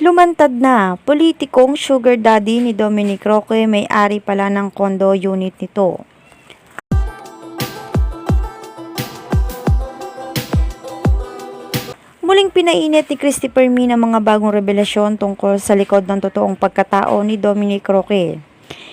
Lumantad na, politikong sugar daddy ni Dominic Roque may-ari pala ng condo unit nito. Muling pinainit ni Christopher Min ang mga bagong revelasyon tungkol sa likod ng totoong pagkatao ni Dominic Roque.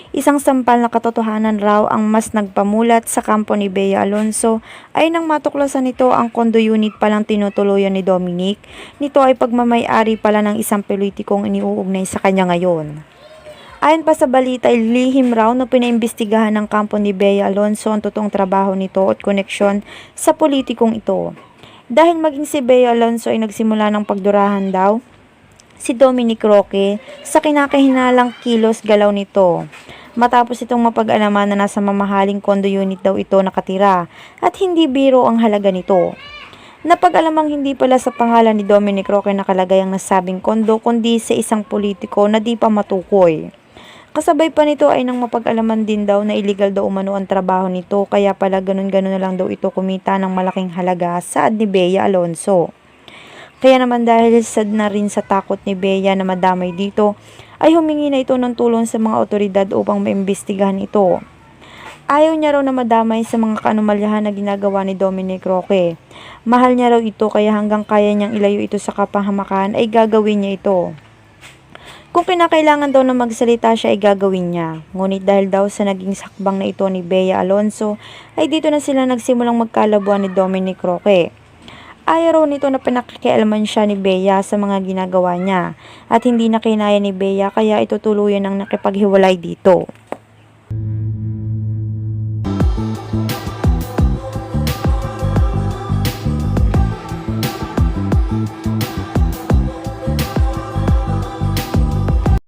Isang sampal na katotohanan raw ang mas nagpamulat sa kampo ni Bea Alonso ay nang matuklasan nito ang condo unit palang tinutuluyan ni Dominic. Nito ay pagmamayari pala ng isang politikong iniuugnay sa kanya ngayon. Ayon pa sa balita, lihim raw na pinaimbestigahan ng kampo ni Bea Alonso ang totoong trabaho nito at koneksyon sa politikong ito. Dahil maging si Bea Alonso ay nagsimula ng pagdurahan daw, si Dominic Roque sa kinakahinalang kilos galaw nito. Matapos itong mapag-alaman na nasa mamahaling condo unit daw ito nakatira at hindi biro ang halaga nito. Napag-alamang hindi pala sa pangalan ni Dominic Roque nakalagay ang nasabing kondo kundi sa isang politiko na di pa matukoy. Kasabay pa nito ay nang mapag-alaman din daw na illegal daw umano ang trabaho nito kaya pala ganun-ganun na lang daw ito kumita ng malaking halaga sa ni Bea Alonso. Kaya naman dahil sad na rin sa takot ni Bea na madamay dito, ay humingi na ito ng tulong sa mga otoridad upang maimbestigahan ito. Ayaw niya raw na madamay sa mga kaanumalyahan na ginagawa ni Dominic Roque. Mahal niya raw ito kaya hanggang kaya niyang ilayo ito sa kapahamakan ay gagawin niya ito. Kung kinakailangan daw na magsalita siya ay gagawin niya. Ngunit dahil daw sa naging sakbang na ito ni Bea Alonso, ay dito na sila nagsimulang magkalabuan ni Dominic Roque ayaw raw nito na pinakikialaman siya ni Bea sa mga ginagawa niya at hindi na kinaya ni Bea kaya ito tuluyan ang nakipaghiwalay dito.